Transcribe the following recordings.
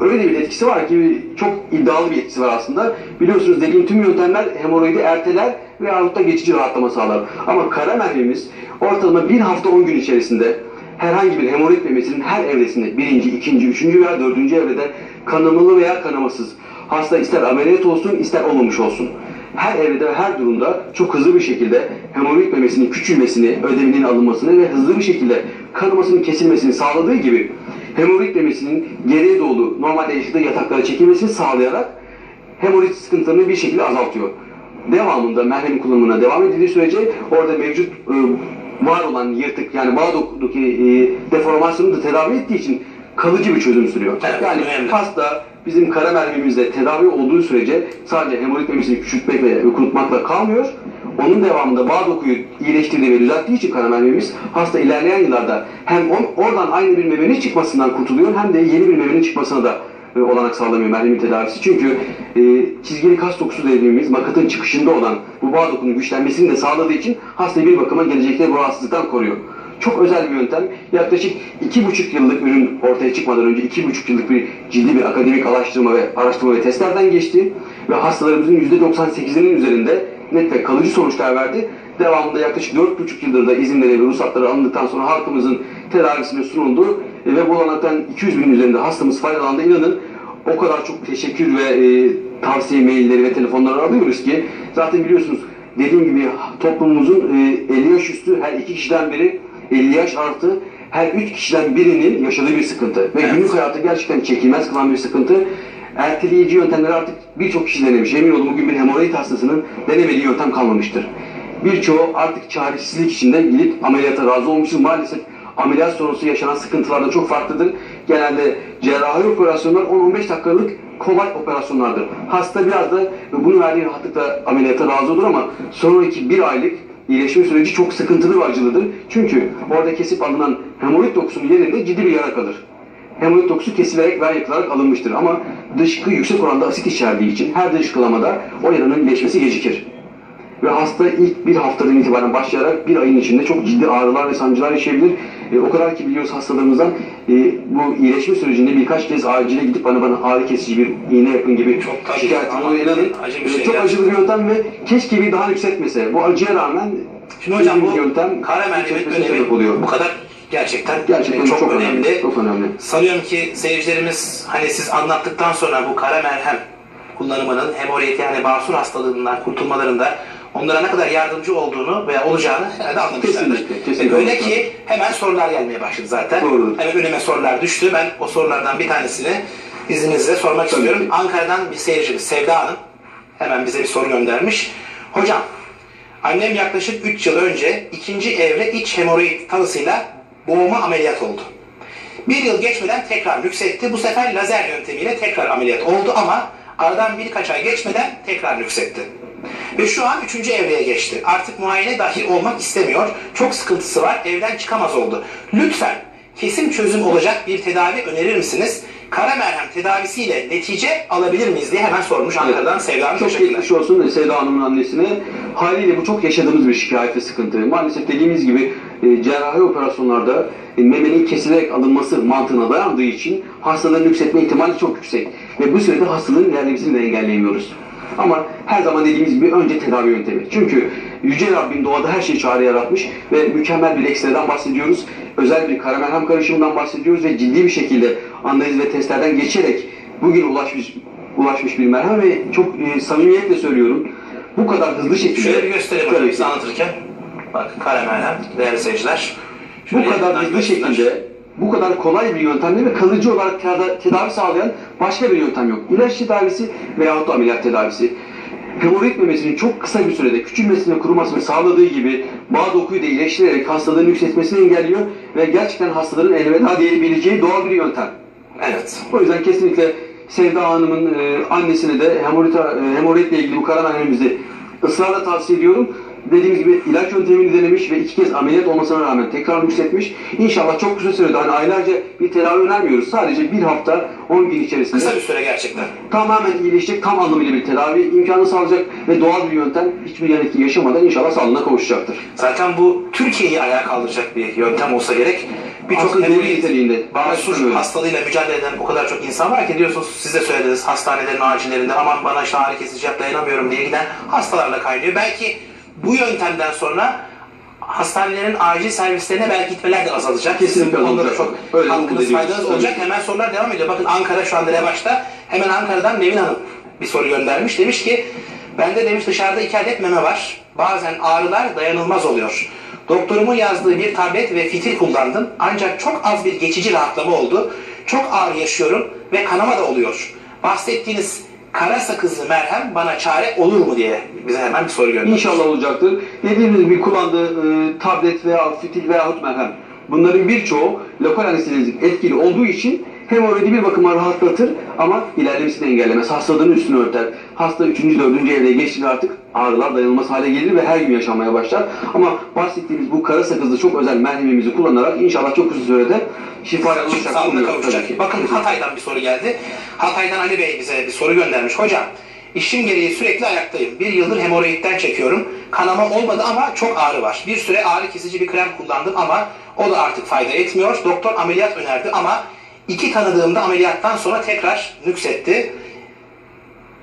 öyle bir etkisi var ki çok iddialı bir etkisi var aslında. Biliyorsunuz dediğim tüm yöntemler hemoroidi erteler veyahut da geçici rahatlama sağlar. Ama kara merhemimiz ortalama bir hafta 10 gün içerisinde herhangi bir hemoroid memesinin her evresinde birinci, ikinci, üçüncü veya dördüncü evrede kanamalı veya kanamasız hasta ister ameliyat olsun ister olmamış olsun her evrede ve her durumda çok hızlı bir şekilde hemoroid memesinin küçülmesini, ödeminin alınmasını ve hızlı bir şekilde kanamasının kesilmesini sağladığı gibi hemoroid memesinin geriye doğru normalde yaşadığı yataklara çekilmesini sağlayarak hemoroid sıkıntılarını bir şekilde azaltıyor. Devamında merhem kullanımına devam edildiği sürece orada mevcut e, var olan yırtık yani bağ dokudaki e, deformasyonu da tedavi ettiği için kalıcı bir çözüm sürüyor. Evet, yani önemli. hasta bizim kara merhemimizle tedavi olduğu sürece sadece hemoroid memesini küçültmek ve kurutmakla kalmıyor. Onun devamında bağ dokuyu iyileştirdiği ve düzelttiği için merhemimiz hasta ilerleyen yıllarda hem on, oradan aynı bir memenin çıkmasından kurtuluyor hem de yeni bir memenin çıkmasına da e, olanak sağlamıyor merhemin tedavisi. Çünkü e, çizgili kas dokusu dediğimiz makatın çıkışında olan bu bağ dokunun güçlenmesini de sağladığı için hastayı bir bakıma gelecekte bu rahatsızlıktan koruyor. Çok özel bir yöntem. Yaklaşık iki buçuk yıllık ürün ortaya çıkmadan önce iki buçuk yıllık bir ciddi bir akademik araştırma ve araştırma ve testlerden geçti ve hastalarımızın yüzde 98'inin üzerinde net ve kalıcı sonuçlar verdi. Devamında yaklaşık dört buçuk yıldır da izinleri ve ruhsatları alındıktan sonra halkımızın tedavisine sunuldu ve bu olanaktan 200 bin üzerinde hastamız faydalandı. İnanın o kadar çok teşekkür ve e, tavsiye mailleri ve telefonları alıyoruz ki zaten biliyorsunuz dediğim gibi toplumumuzun e, 50 yaş üstü her iki kişiden biri 50 yaş artı her üç kişiden birinin yaşadığı bir sıkıntı. Ve Evet. günlük hayatı gerçekten çekilmez kılan bir sıkıntı. Erteleyici yöntemleri artık birçok kişi denemiş. Emin olun bugün bir hemoroid hastasının denemediği yöntem kalmamıştır. Birçoğu artık çaresizlik içinde gidip ameliyata razı olmuştur. Maalesef ameliyat sonrası yaşanan sıkıntılar da çok farklıdır. Genelde cerrahi operasyonlar 10-15 dakikalık kolay operasyonlardır. Hasta biraz da bunu verdiği rahatlıkla ameliyata razı olur ama sonraki bir aylık iyileşme süreci çok sıkıntılı ve acılıdır. Çünkü orada kesip alınan hemoroid dokusunun yerinde ciddi bir yara kalır. Hemoroid dokusu kesilerek veya yakılarak alınmıştır ama dışkı yüksek oranda asit içerdiği için her dışkılamada o yaranın iyileşmesi gecikir. Ve hasta ilk bir haftadan itibaren başlayarak bir ayın içinde çok ciddi ağrılar ve sancılar yaşayabilir. E, o kadar ki biliyoruz hastalarımızdan e, bu iyileşme sürecinde birkaç kez acile gidip bana bana ağrı kesici bir iğne yapın gibi Çok şikayet ama. İnanın acı bir e, şey çok acılı bir yöntem ve keşke bir daha yükseltmese. Bu acıya rağmen Şimdi hocam bu yöntem kara merhamet oluyor. bu kadar gerçekten, Gerçekten çok, çok, önemli. Çok önemli. Sanıyorum ki seyircilerimiz hani siz anlattıktan sonra bu kara merhem kullanımının hemoroid yani basur hastalığından kurtulmalarında onlara ne kadar yardımcı olduğunu veya olacağını herhalde anlamışlardır. Kesinlikle, öyle ki hemen sorular gelmeye başladı zaten. Doğrudur. Hemen önüme sorular düştü. Ben o sorulardan bir tanesini izninizle sormak Tabii istiyorum. ki. Ankara'dan bir seyircimiz Sevda Hanım hemen bize bir soru göndermiş. Hocam Annem yaklaşık 3 yıl önce ikinci evre iç hemoroid tanısıyla boğma ameliyat oldu. Bir yıl geçmeden tekrar nüksetti. Bu sefer lazer yöntemiyle tekrar ameliyat oldu ama aradan birkaç ay geçmeden tekrar nüksetti. Ve şu an üçüncü evreye geçti. Artık muayene dahi olmak istemiyor. Çok sıkıntısı var. Evden çıkamaz oldu. Lütfen kesin çözüm olacak bir tedavi önerir misiniz? Kara merhem tedavisiyle netice alabilir miyiz diye hemen sormuş Ankara'dan Sevda Hanım. Çok geçmiş olsun Sevda Hanım'ın annesine. Haliyle bu çok yaşadığımız bir şikayet ve sıkıntı. Maalesef dediğimiz gibi e, cerrahi operasyonlarda e, memenin kesilerek alınması mantığına dayandığı için hastaların yükseltme ihtimali çok yüksek. Ve bu sürede hastalığın ilerlemesini de engelleyemiyoruz. Ama her zaman dediğimiz gibi önce tedavi yöntemi. Çünkü Yüce Rabbim doğada her şeyi çare yaratmış ve mükemmel bir ekstradan bahsediyoruz. Özel bir kara merhem karışımından bahsediyoruz ve ciddi bir şekilde analiz ve testlerden geçerek bugün ulaşmış ulaşmış bir merhem ve çok e, samimiyetle söylüyorum. Bu kadar hızlı şekilde Şöyle bir gösterelim anlatırken. Bak kara merhem değerli seyirciler. bu kadar hızlı şekilde bu kadar kolay bir yöntemle ve kalıcı olarak teda- tedavi sağlayan başka bir yöntem yok. İlaç tedavisi veyahut da ameliyat tedavisi. Hemoroid memesinin çok kısa bir sürede küçülmesini ve kurumasını sağladığı gibi bağ dokuyu da iyileştirerek hastalığın yükseltmesini engelliyor ve gerçekten hastaların elveda diyebileceği doğal bir yöntem. Evet. O yüzden kesinlikle Sevda Hanım'ın e, annesine de e, hemoroidle ilgili bu kara merhemimizi ısrarla tavsiye ediyorum. Dediğimiz gibi ilaç yöntemini denemiş ve iki kez ameliyat olmasına rağmen tekrar yükseltmiş. İnşallah çok kısa sürede hani aylarca bir tedavi önermiyoruz. Sadece bir hafta 10 gün içerisinde Kısa bir süre gerçekten. tamamen iyileşecek, tam anlamıyla bir tedavi imkanı sağlayacak ve doğal bir yöntem hiçbir yan etki yaşamadan inşallah sağlığına kavuşacaktır. Zaten bu Türkiye'yi ayağa kaldıracak bir yöntem olsa gerek. birçok hemoroid, niteliğinde. öyle. hastalığıyla mücadele eden o kadar çok insan var ki diyorsunuz siz de söylediniz hastanelerin acillerinde aman bana işte ağrı kesici yap dayanamıyorum diye giden hastalarla kaynıyor. Belki bu yöntemden sonra hastanelerin acil servislerine belki gitmeler de azalacak. Kesinlikle azalacak. çok Öyle ediyoruz. faydanız Tabii olacak. ki. Hemen sorular devam ediyor. Bakın Ankara şu anda revaçta. Hemen Ankara'dan Nevin Hanım bir soru göndermiş. Demiş ki bende demiş dışarıda iki adet meme var. Bazen ağrılar dayanılmaz oluyor. Doktorumun yazdığı bir tablet ve fitil kullandım. Ancak çok az bir geçici rahatlama oldu. Çok ağrı yaşıyorum ve kanama da oluyor. Bahsettiğiniz kara sakızlı merhem bana çare olur mu diye bize hemen bir soru göndermiş. İnşallah olacaktır. Dediğimiz gibi kullandığı e, tablet veya fitil veyahut merhem. Bunların birçoğu lokal anestezik etkili olduğu için hemoroidi bir bakıma rahatlatır ama ilerlemesini engellemez. Hastalığın üstünü örter. Hasta 3. 4. evreye geçtiğinde artık ağrılar dayanılmaz hale gelir ve her gün yaşanmaya başlar. Ama bahsettiğimiz bu kara sakızlı çok özel merhemimizi kullanarak inşallah çok kısa sürede şifaya ki. Bakın Hatay'dan bir soru geldi. Hatay'dan Ali Bey bize bir soru göndermiş. Hocam işim gereği sürekli ayaktayım. Bir yıldır hemoroidden çekiyorum. Kanama olmadı ama çok ağrı var. Bir süre ağrı kesici bir krem kullandım ama o da artık fayda etmiyor. Doktor ameliyat önerdi ama iki tanıdığımda ameliyattan sonra tekrar nüksetti.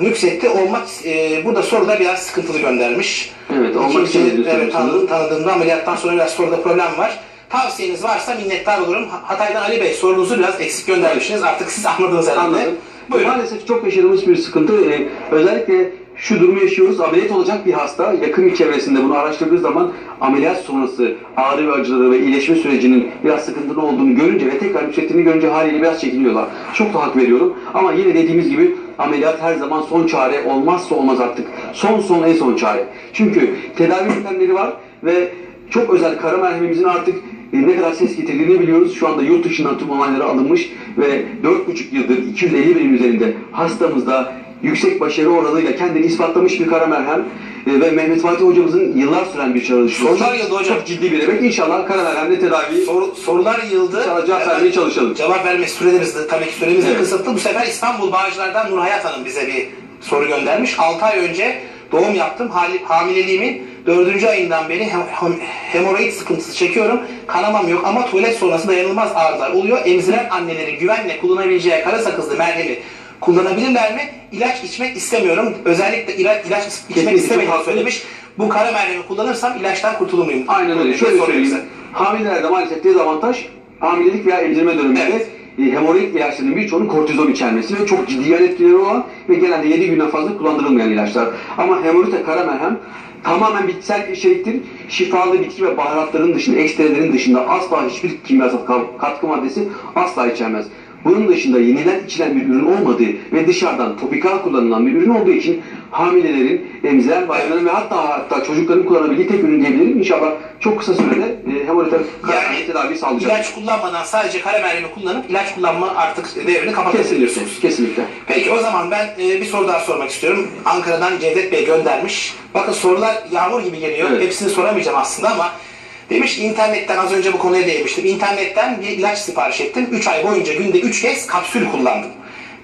Nüksetti olmak e, burada soruda biraz sıkıntılı göndermiş. Evet, olmak istemediğini evet, tanıdığım, tanıdığımda ameliyattan sonra biraz soruda problem var. Tavsiyeniz varsa minnettar olurum. Hatay'dan Ali Bey sorunuzu biraz eksik göndermişsiniz. Artık siz anladınız herhalde. Anladım. Buyurun. Maalesef çok yaşadığımız bir sıkıntı. Ee, özellikle şu durumu yaşıyoruz. Ameliyat olacak bir hasta yakın bir çevresinde bunu araştırdığı zaman ameliyat sonrası ağrı ve acıları ve iyileşme sürecinin biraz sıkıntılı olduğunu görünce ve tekrar yükselttiğini görünce haliyle biraz çekiniyorlar. Çok da hak veriyorum. Ama yine dediğimiz gibi ameliyat her zaman son çare olmazsa olmaz artık. Son son en son çare. Çünkü tedavi yöntemleri var ve çok özel kara merhemimizin artık e, ne kadar ses getirdiğini biliyoruz. Şu anda yurt dışından tüm onayları alınmış ve 4,5 yıldır 250 binin üzerinde hastamızda yüksek başarı oranıyla kendini ispatlamış bir kara merhem E, ve Mehmet Fatih hocamızın yıllar süren bir çalışması. Sorular yıldı hocam. Çok ciddi bir emek. İnşallah kara merhemle tedavi Soru- sorular yıldı. İnşallah cevap vermeye çalışalım. Cevap verme sürelerimiz de tabii ki süremiz de Evet. kısıtlı. Bu sefer İstanbul Bağcılar'dan Nur Hayat Hanım bize bir soru göndermiş. 6 ay önce doğum yaptım. Hamileliğimin 4. ayından beri hem- hem- hemoroid sıkıntısı çekiyorum. Kanamam yok ama tuvalet sonrası dayanılmaz ağrılar oluyor. Emziren annelerin güvenle kullanabileceği kara sakızlı merhemi kullanabilirler mi? İlaç içmek istemiyorum. Özellikle ilaç, ilaç içmek istemediğini söylemiş. Bu kara merhemi kullanırsam ilaçtan kurtulur muyum? Aynen öyle. Şöyle söyleyeyim. Hamilelerde maalesef dezavantaj hamilelik veya emzirme döneminde Evet. e, hemoroid ilaçlarının birçoğunun kortizon içermesi ve çok ciddi yan etkileri olan ve genelde 7 günden fazla kullandırılmayan ilaçlar. Ama hemoroide kara merhem tamamen bitkisel içeriktir. Şifalı bitki ve baharatların dışında, ekstrelerin dışında asla hiçbir kimyasal ka- katkı maddesi asla içermez. Bunun dışında yeniden içilen bir ürün olmadığı ve dışarıdan topikal kullanılan bir ürün olduğu için hamilelerin, emziren bayanların ve hatta hatta çocukların kullanabildiği tek ürün diyebilirim. İnşallah çok kısa sürede e, hemoroid Yani tedavi sağlayacak. ilaç kullanmadan sadece kara merhemi kullanıp ilaç kullanma artık devrini kapatabiliyorsunuz. Kesinlikle, kesinlikle. Peki o zaman ben e, bir soru daha sormak istiyorum. Ankara'dan Cevdet Bey göndermiş. Bakın sorular yağmur gibi geliyor. Evet. Hepsini soramayacağım aslında ama demiş ki internetten az önce bu konuya değinmiştim. İnternetten bir ilaç sipariş ettim. 3 ay boyunca günde 3 kez kapsül kullandım.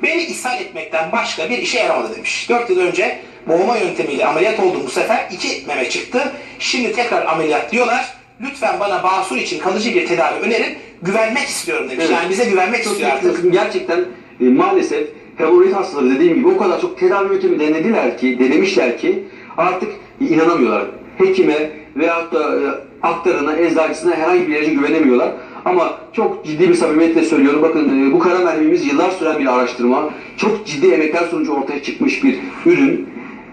Beni ishal etmekten başka bir işe yaramadı demiş. 4 yıl önce boğma yöntemiyle ameliyat oldum bu sefer. 2 meme çıktı. Şimdi tekrar ameliyat diyorlar. Lütfen bana basur için kalıcı bir tedavi önerin. Güvenmek istiyorum demiş. Evet. Yani bize güvenmek Çok istiyor artık. gerçekten e, maalesef hemoroid hastaları dediğim gibi o kadar çok tedavi yöntemi denediler ki, denemişler ki artık inanamıyorlar. Hekime veyahut da e, aktarına, eczacısına herhangi bir ilaca güvenemiyorlar. Ama çok ciddi bir samimiyetle söylüyorum. Bakın e, bu kara merhemimiz yıllar süren bir araştırma. Çok ciddi emekler sonucu ortaya çıkmış bir ürün.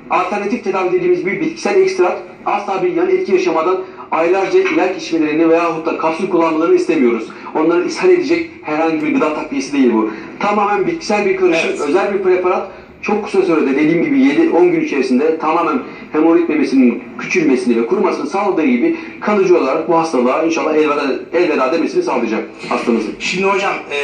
Alternatif tedavi dediğimiz bir bitkisel ekstrat asla bir yan etki yaşamadan aylarca ilaç içmelerini veyahut da kapsül kullanmalarını istemiyoruz. Onları ishal edecek herhangi bir gıda takviyesi değil bu. Tamamen bitkisel bir karışım, Evet. özel bir preparat. Çok kısa sürede dediğim gibi 7-10 gün içerisinde tamamen hemoroid memesinin küçülmesini ve kurumasını sağladığı gibi kalıcı olarak bu hastalığa inşallah elveda, elveda demesini sağlayacak hastamızın. Şimdi hocam e,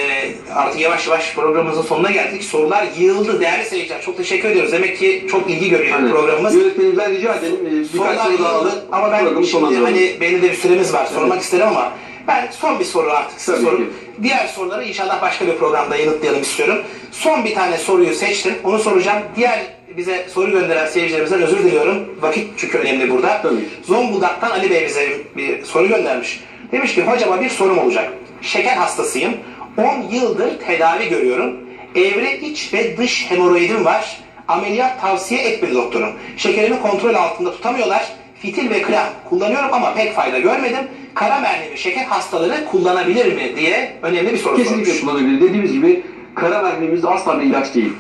artık yavaş yavaş programımızın sonuna geldik. Sorular yığıldı değerli seyirciler. Çok teşekkür ediyoruz. Demek ki çok ilgi görüyor Hani programımız. Yönetmenimizden rica edelim. e, Birkaç Sorular soru daha ama ben şimdi hani benim de bir süremiz var. Sormak isterim ama ben son bir soru artık size Tabii ki. Diğer soruları inşallah başka bir programda yanıtlayalım istiyorum. Son bir tane soruyu seçtim. Onu soracağım. Diğer bize soru gönderen seyircilerimizden özür diliyorum. Vakit çünkü önemli burada. Tabii. Zonguldak'tan Ali Bey bize bir soru göndermiş. Demiş ki hocama bir sorum olacak. şeker hastasıyım. 10 yıldır tedavi görüyorum. Evre iç ve dış hemoroidim var. Ameliyat tavsiye etmedi doktorum. Şekerimi kontrol altında tutamıyorlar. Fitil ve krem kullanıyorum ama pek fayda görmedim. Kara mernevi şeker hastaları kullanabilir mi diye önemli bir soru Kesinlikle sormuş. kullanabilir. Dediğimiz gibi kara mermimiz asla bir ilaç değil.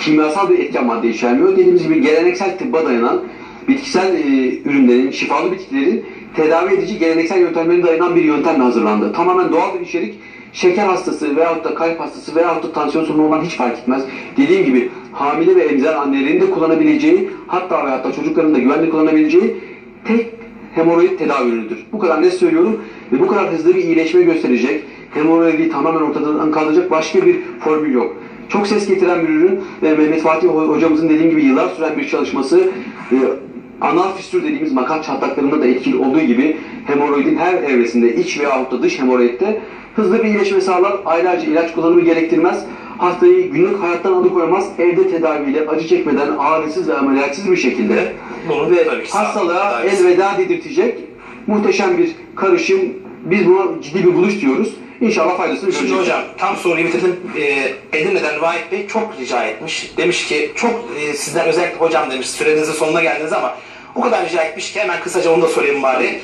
Kimyasal bir etken madde içermiyor. Dediğimiz gibi geleneksel tıbba dayanan bitkisel e, ürünlerin, şifalı bitkilerin tedavi edici geleneksel yöntemlerine dayanan bir yöntemle hazırlandı. Tamamen doğal bir içerik. Şeker hastası veyahut da kalp hastası veyahut da tansiyon sorunu olan hiç fark etmez. Dediğim gibi hamile ve emziren annelerin de kullanabileceği hatta ve hatta çocukların da güvenli kullanabileceği tek hemoroid tedavi ürünüdür. Bu kadar net söylüyorum ve bu kadar hızlı bir iyileşme gösterecek, hemoroidi tamamen ortadan kaldıracak başka bir formül yok. Çok ses getiren bir ürün ve Mehmet Fatih Ho- hocamızın dediğim gibi yıllar süren bir çalışması e, anal fistül dediğimiz makat çatlaklarında da etkili olduğu gibi hemoroidin her evresinde iç veya da dış hemoroidde hızlı bir iyileşme sağlar, aylarca ilaç kullanımı gerektirmez, hastayı günlük hayattan alıkoymaz, evde tedaviyle acı çekmeden ağrısız ve ameliyatsız bir şekilde Bunun ve tabii hastalığa elveda dedirtecek muhteşem bir karışım. Biz buna ciddi bir buluş diyoruz. İnşallah faydasını Şimdi göreceğiz. hocam tam soruyu bitirdim. Ee, Edirne'den Vahit Bey çok rica etmiş. Demiş ki çok e, sizden özellikle hocam demiş sürenizin sonuna geldiniz ama o kadar rica etmiş ki hemen kısaca onu da sorayım bari.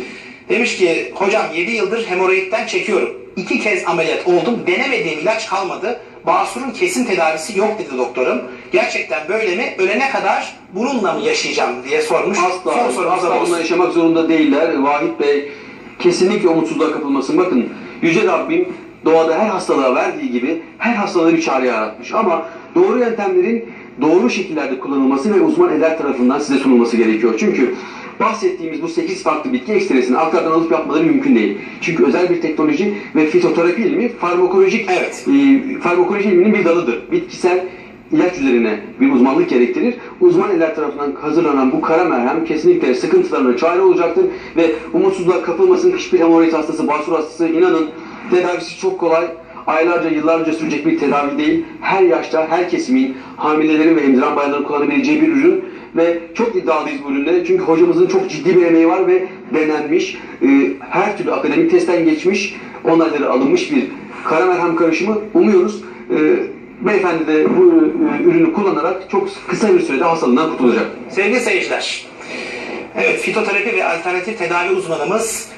Demiş ki hocam 7 yıldır hemoroidden çekiyorum. İki kez ameliyat oldum. Denemediğim ilaç kalmadı. Basur'un kesin tedavisi yok dedi doktorum. Gerçekten böyle mi? Ölene kadar bununla mı yaşayacağım diye sormuş. Son Asla, sorumuza asla olsun. bununla yaşamak zorunda değiller. Vahit Bey kesinlikle umutsuzluğa kapılmasın. Bakın Yüce Rabbim doğada her hastalığa verdiği gibi her hastalığı bir çare yaratmış. Ama doğru yöntemlerin doğru şekillerde kullanılması ve uzman eller tarafından size sunulması gerekiyor. Çünkü bahsettiğimiz bu 8 farklı bitki ekstresini altlardan alıp yapmaları mümkün değil. Çünkü özel bir teknoloji ve fitoterapi ilmi farmakolojik Evet. e, farmakoloji ilminin bir dalıdır. Bitkisel ilaç üzerine bir uzmanlık gerektirir. Uzman eller tarafından hazırlanan bu kara merhem kesinlikle sıkıntılarına çare olacaktır ve umutsuzluğa kapılmasın hiçbir hemoroid hastası, basur hastası inanın tedavisi çok kolay. Aylarca, yıllarca sürecek bir tedavi değil. Her yaşta, her kesimin, hamilelerin ve emziren bayanların kullanabileceği bir ürün ve çok iddialıyız bu üründe. Çünkü hocamızın çok ciddi bir emeği var ve denenmiş, e, her türlü akademik testten geçmiş, onayları alınmış bir kara merhem karışımı. Umuyoruz e, beyefendi de bu e, ürünü kullanarak çok kısa bir sürede hastalığından kurtulacak. Sevgili seyirciler, evet fitoterapi ve alternatif tedavi uzmanımız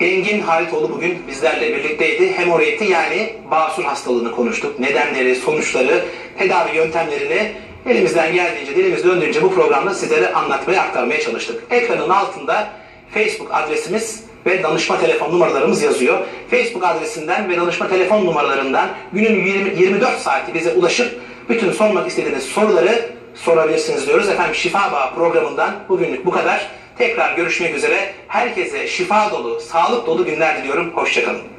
Engin Halitoğlu bugün bizlerle birlikteydi. Hemoroidi yani basur hastalığını konuştuk. Nedenleri, sonuçları, tedavi yöntemlerini elimizden geldiğince, dilimiz döndüğünce bu programda sizlere anlatmaya, aktarmaya çalıştık. Ekranın altında Facebook adresimiz ve danışma telefon numaralarımız yazıyor. Facebook adresinden ve danışma telefon numaralarından günün 20, 24 saati bize ulaşıp bütün sormak istediğiniz soruları sorabilirsiniz diyoruz. Efendim Şifa Bağı programından bugünlük bu kadar. Tekrar görüşmek üzere. Herkese şifa dolu, sağlık dolu günler diliyorum. Hoşçakalın.